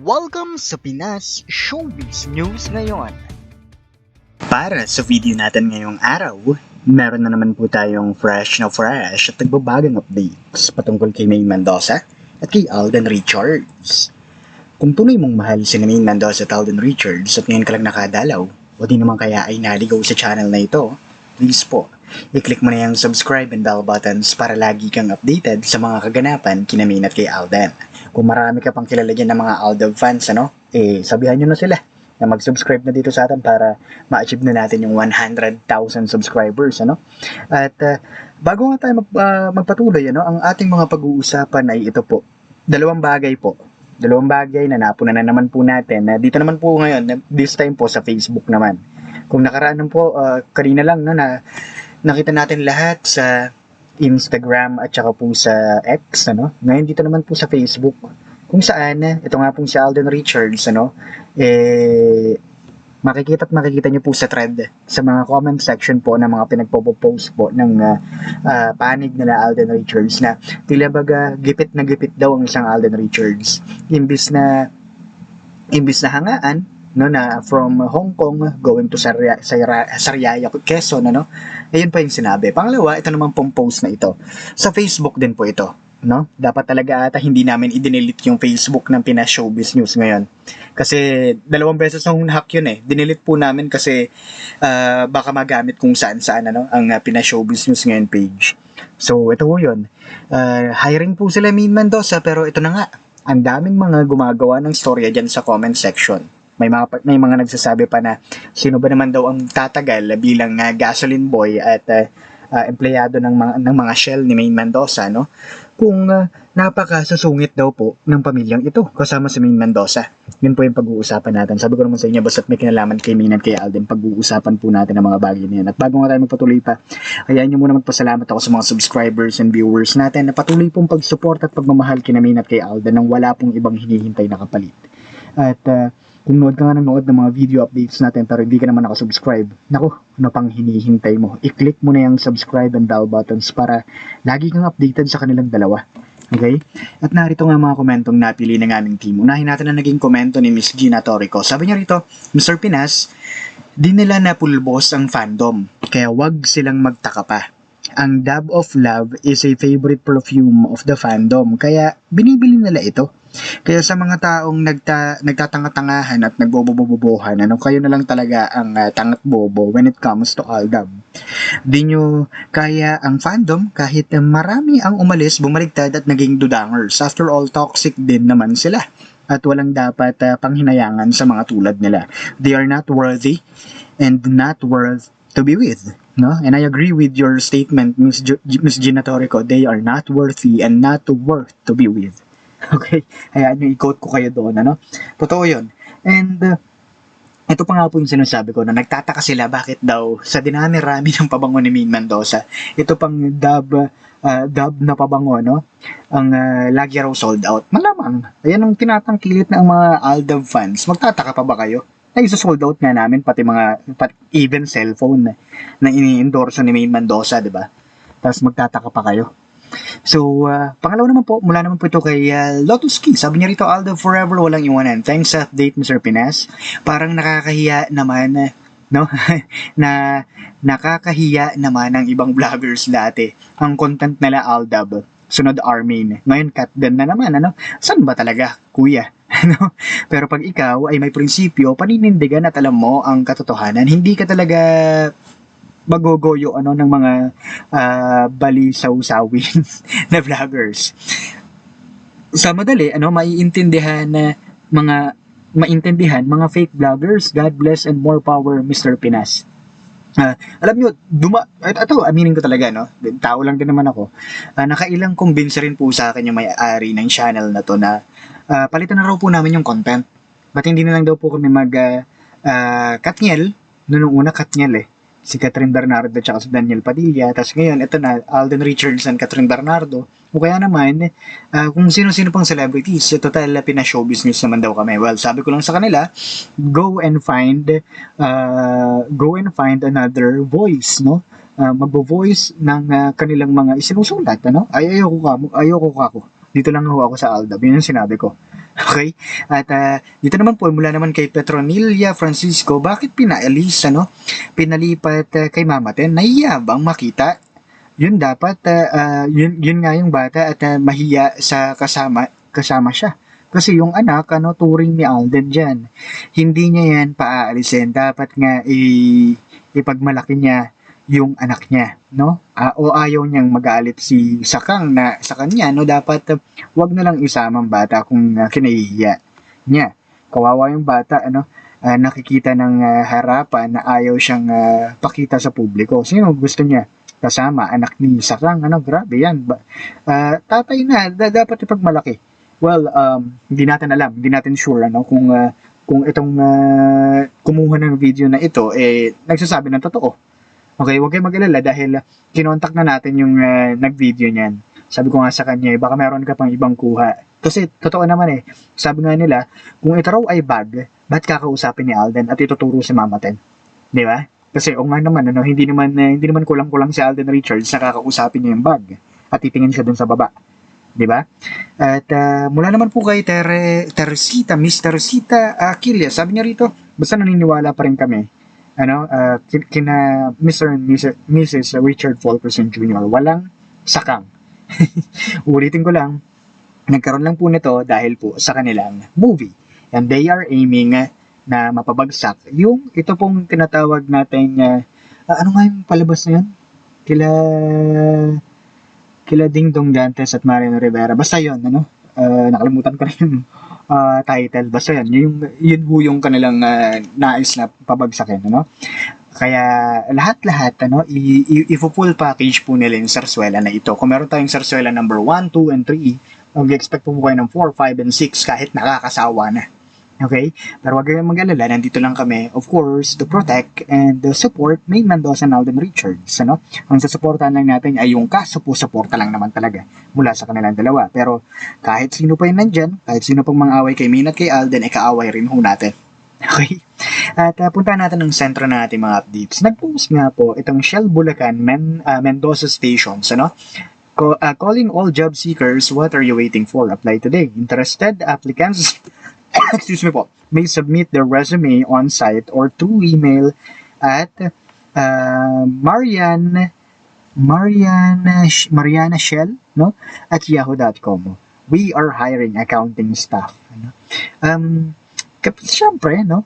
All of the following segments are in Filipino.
Welcome sa Pinas Showbiz News ngayon. Para sa video natin ngayong araw, meron na naman po tayong fresh na fresh at nagbabagang updates patungkol kay May Mendoza at kay Alden Richards. Kung tunay mong mahal si May Mendoza at Alden Richards at ngayon ka lang nakadalaw o di naman kaya ay naligaw sa channel na ito, please po, i-click mo na yung subscribe and bell buttons para lagi kang updated sa mga kaganapan kina at kay Alden. Kung marami ka pang kilala dyan ng mga Alden fans, ano, eh, sabihan nyo na sila na mag-subscribe na dito sa atin para ma-achieve na natin yung 100,000 subscribers ano. At uh, bago nga tayo mag, uh, magpatuloy ano ang ating mga pag-uusapan ay ito po. Dalawang bagay po. Dalawang bagay na napunan na naman po natin na dito naman po ngayon this time po sa Facebook naman kung nakaraan po uh, kanina lang no na nakita natin lahat sa Instagram at saka po sa X ano. Ngayon dito naman po sa Facebook kung saan, ito nga pong si Alden Richards, ano, eh, makikita at makikita niyo po sa thread sa mga comment section po ng mga pinagpo-post po ng uh, uh, panig nila Alden Richards na tila baga gipit na gipit daw ang isang Alden Richards. Imbis na imbis na hangaan no na from Hong Kong going to Saria, Saria, Sariaya Quezon ano ayun pa yung sinabi pangalawa ito naman pong post na ito sa Facebook din po ito no? Dapat talaga ata hindi namin i-delete yung Facebook ng Pinas Showbiz News ngayon. Kasi dalawang beses nang hack yun eh. Dinilit po namin kasi uh, baka magamit kung saan-saan ano, ang uh, Pinas Showbiz News ngayon page. So ito po yun. Uh, hiring po sila Min Mendoza pero ito na nga. Ang daming mga gumagawa ng storya dyan sa comment section. May mga, may mga nagsasabi pa na sino ba naman daw ang tatagal bilang uh, gasoline boy at uh, uh, empleyado ng mga ng mga Shell ni Main Mendoza no kung uh, napakasasungit daw po ng pamilyang ito kasama si Main Mendoza. Yun po yung pag-uusapan natin. Sabi ko naman sa inyo, basta't may kinalaman kay Main at kay Alden, pag-uusapan po natin ang mga bagay na yan. At bago nga tayo magpatuloy pa, hayaan nyo muna magpasalamat ako sa mga subscribers and viewers natin na patuloy pong pag-support at pagmamahal kina Main at kay Alden nang wala pong ibang hinihintay na kapalit. At uh, kung nood ka nga nanood ng mga video updates natin pero hindi ka naman nakasubscribe, naku, ano pang hinihintay mo? I-click mo na yung subscribe and bell buttons para lagi kang updated sa kanilang dalawa. Okay? At narito nga mga komentong napili ng aming team. Unahin natin na naging komento ni Miss Gina Torrico. Sabi niya rito, Mr. Pinas, di nila napulbos ang fandom, kaya wag silang magtaka pa. Ang Dab of Love is a favorite perfume of the fandom, kaya binibili nila ito. Kaya sa mga taong nagta, nagtatanga-tangahan at nagbobobobobohan, ano, kayo na lang talaga ang uh, tangat bobo when it comes to Aldab. Di nyo kaya ang fandom kahit marami ang umalis, bumaligtad at naging dudangers. After all, toxic din naman sila at walang dapat uh, panghinayangan sa mga tulad nila. They are not worthy and not worth to be with. No? And I agree with your statement, Miss, G- Miss Gina Torrico. They are not worthy and not worth to be with. Okay? Hayaan nyo, i-quote ko kayo doon, ano? Totoo yun. And, uh, ito pa nga po yung sinasabi ko na nagtataka sila bakit daw sa dinami-rami ng pabango ni Min Mendoza, ito pang dub, uh, dub na pabango, no? Ang uh, lagi raw sold out. Malamang, ayan ang tinatangkilit ng mga Aldab fans. Magtataka pa ba kayo? Ay, sold out nga namin, pati mga, pati even cellphone na, na ini-endorse ni Main Mendoza, di ba? Tapos magtataka pa kayo. So, uh, pangalawa naman po, mula naman po ito kay uh, Lotus King. Sabi niya rito, Aldo, forever walang iwanan. Thanks sa update, Mr. Pinas. Parang nakakahiya naman, no? na nakakahiya naman ng ibang vloggers dati. Ang content nila, Aldab. Sunod Armin. Ngayon, them na naman, ano? Saan ba talaga, kuya? Ano? Pero pag ikaw ay may prinsipyo, paninindigan at alam mo ang katotohanan, hindi ka talaga magogoyo ano ng mga uh, balisaw-sawin na vloggers. Sa madali, ano, maiintindihan na mga maintindihan mga fake vloggers. God bless and more power, Mr. Pinas. Uh, alam nyo, duma, ito, aminin ko talaga, no? Tao lang din naman ako. Uh, nakailang convince rin po sa akin yung may-ari ng channel na to na uh, palitan na raw po namin yung content. Ba't hindi na lang daw po kami mag uh, uh, Katniel, noong una Katniel eh si Catherine Bernardo at si Daniel Padilla. Tapos ngayon, ito na, Alden Richards and Catherine Bernardo. O kaya naman, uh, kung sino-sino pang celebrities, so total pina-showbiz news naman daw kami. Well, sabi ko lang sa kanila, go and find, uh, go and find another voice, no? Uh, magbo-voice ng uh, kanilang mga isinusulat, ano? Ay, ayoko ka, ayoko ka ko. Dito lang ho ako sa Aldab. Yun yung sinabi ko. Okay? At ah, dito naman po, mula naman kay Petronilla Francisco, bakit pinaalis, ano? Pinalipat ah, kay Mama Ten, naiyabang makita. Yun dapat, ah, ah, yun, yun nga yung bata at ah, mahiya sa kasama, kasama siya. Kasi yung anak, ano, turing ni Alden dyan. Hindi niya yan paaalisin. Dapat nga i, ipagmalaki niya yung anak niya, no? Ah, o ayaw niyang magalit si Sakang na sa kanya, no? Dapat uh, wag na lang isama bata kung uh, kinahihiya niya. Kawawa yung bata, ano? ah, nakikita ng ah, harapan na ayaw siyang ah, pakita sa publiko. Sino gusto niya? Kasama, anak ni Sakang, ano? Grabe yan. Ba- ah, tatay na, da- dapat ipagmalaki. Well, um, hindi natin alam, hindi natin sure, ano? Kung, ah, kung itong ah, kumuha ng video na ito, eh, nagsasabi ng totoo. Okay, huwag kayong mag-alala dahil uh, kinontak na natin yung uh, nag-video niyan. Sabi ko nga sa kanya, eh, baka meron ka pang ibang kuha. Kasi totoo naman eh, sabi nga nila, kung ito raw ay bag, ba't kakausapin ni Alden at ituturo si Mama Ten? Di ba? Kasi o nga naman, ano, hindi naman uh, hindi naman kulang-kulang si Alden Richards na kakausapin niya yung bag at titingin siya dun sa baba. Di ba? At uh, mula naman po kay Tere, Teresita, Miss Teresita Aquilia, sabi niya rito, basta naniniwala pa rin kami ano, uh, kin- kina Mr. and Mrs. Mrs. Richard Fulkerson Jr. Walang sakang. Ulitin ko lang, nagkaroon lang po nito dahil po sa kanilang movie. And they are aiming uh, na mapabagsak yung ito pong tinatawag natin uh, uh, ano nga yung palabas na yun? Kila kila Ding Dong Dantes at Mariano Rivera. Basta yon ano? Uh, nakalimutan ko na yung uh, title. Basta yan, yung, yun ho yung kanilang uh, nais na pabagsakin, ano? Kaya lahat-lahat, ano, i-full package po nila yung sarsuela na ito. Kung meron tayong sarsuela number 1, 2, and 3, mag-expect po kayo ng 4, 5, and 6 kahit nakakasawa na. Okay? Pero wag kayong mag-alala, nandito lang kami, of course, to protect and uh, support May Mendoza and Alden Richards. Ano? Ang sasuportahan lang natin ay yung kasupo-suporta lang naman talaga mula sa kanilang dalawa. Pero kahit sino pa yun nandyan, kahit sino pang mga away kay Main at kay Alden, ay kaaway rin ho natin. Okay? At uh, punta natin ng sentro na natin mga updates. Nag-post nga po itong Shell Bulacan Men, uh, Mendoza Stations, ano? Co- uh, calling all job seekers, what are you waiting for? Apply today. Interested applicants, excuse me po, may submit their resume on site or through email at uh, Marian Mariana Mariana Shell no at yahoo.com. We are hiring accounting staff. Ano? Um, syempre, no?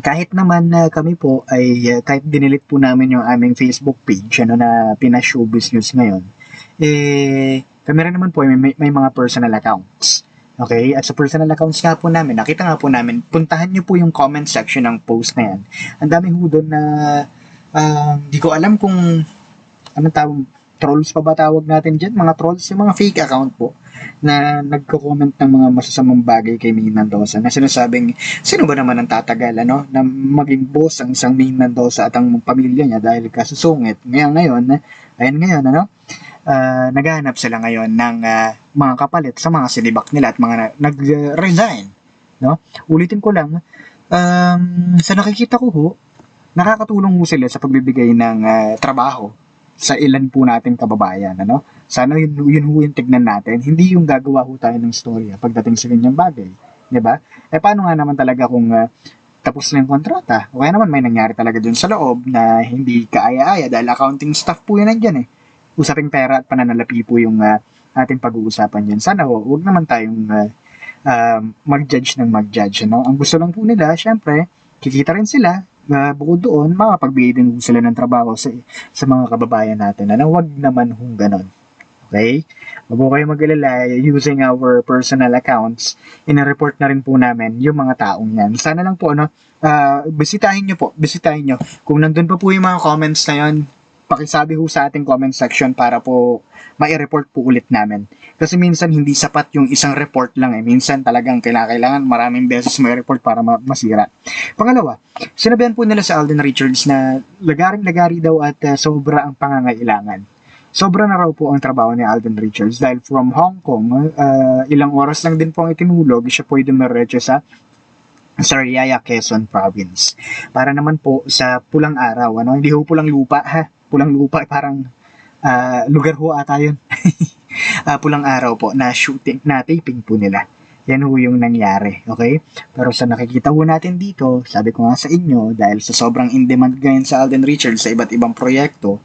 Kahit naman na kami po ay uh, kahit dinilit po namin yung aming Facebook page ano na Pinashowbiz News ngayon, eh kami rin naman po ay may, may mga personal accounts. Okay? At sa personal accounts nga po namin, nakita nga po namin, puntahan nyo po yung comment section ng post na yan. Ang dami ho doon na ah, di ko alam kung anong tawag, trolls pa ba tawag natin dyan? Mga trolls, yung mga fake account po na nagko-comment ng mga masasamang bagay kay Maine Mendoza na sinasabing, sino ba naman ang tatagal, ano, na maging boss ang isang Maine Mendoza at ang pamilya niya dahil kasusungit. Ngayon, ngayon, ayan ngayon, ano, ah, naghahanap sila ngayon ng ah, mga kapalit sa mga sinibak nila at mga na- nag-resign. No? Ulitin ko lang, um, sa nakikita ko ho, nakakatulong ho sila sa pagbibigay ng ah, trabaho sa ilan po nating kababayan. Ano? Sana yun, yun ho yung tignan natin. Hindi yung gagawa ho tayo ng storya pagdating sa ganyang bagay. 'Di ba? Eh paano nga naman talaga kung ah, tapos na yung kontrata? O kaya naman may nangyari talaga dun sa loob na hindi kaaya-aya dahil accounting staff po yun nandyan eh. Usaping pera at pananalapi po yung ah, ating pag-uusapan dyan. Sana ho, huwag naman tayong ah, um, mag-judge ng mag-judge. Ano? Ang gusto lang po nila, syempre, kikita rin sila, na bukod doon, makapagbigay din sila ng trabaho sa, sa mga kababayan natin. Ano? Huwag naman hong ganon. Okay? Huwag kayo mag-alala using our personal accounts. Ina-report na rin po namin yung mga taong yan. Sana lang po, ano, ah, bisitahin nyo po, bisitahin nyo. Kung nandun pa po yung mga comments na yun, pakisabi ho sa ating comment section para po mai-report po ulit namin. Kasi minsan hindi sapat yung isang report lang eh. Minsan talagang kailangan maraming beses may report para ma- masira. Pangalawa, sinabihan po nila sa Alden Richards na lagaring-lagari daw at uh, sobra ang pangangailangan. Sobra na raw po ang trabaho ni Alden Richards dahil from Hong Kong, uh, ilang oras lang din po ang itinulog, siya po ay dumiretso sa Sariaya, Quezon Province. Para naman po sa pulang araw, ano? Hindi ho pulang lupa, ha? Pulang lupa, parang ah, lugar ho ata yun. ah, pulang araw po na shooting, na taping po nila. Yan ho yung nangyari, okay? Pero sa nakikita ho natin dito, sabi ko nga sa inyo, dahil sa sobrang in-demand ngayon sa Alden Richards sa iba't ibang proyekto,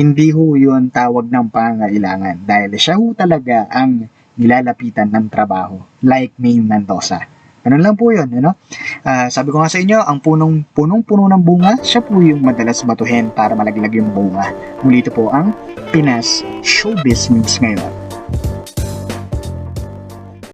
hindi ho yun tawag ng pangailangan. Dahil siya ho talaga ang nilalapitan ng trabaho, like May Mendoza. Ganun lang po yun, ano? Ah, sabi ko nga sa inyo, ang punong punong-puno ng bunga, siya po yung madalas batuhin para malaglag yung bunga. Muli ito po ang Pinas Showbiz News ngayon.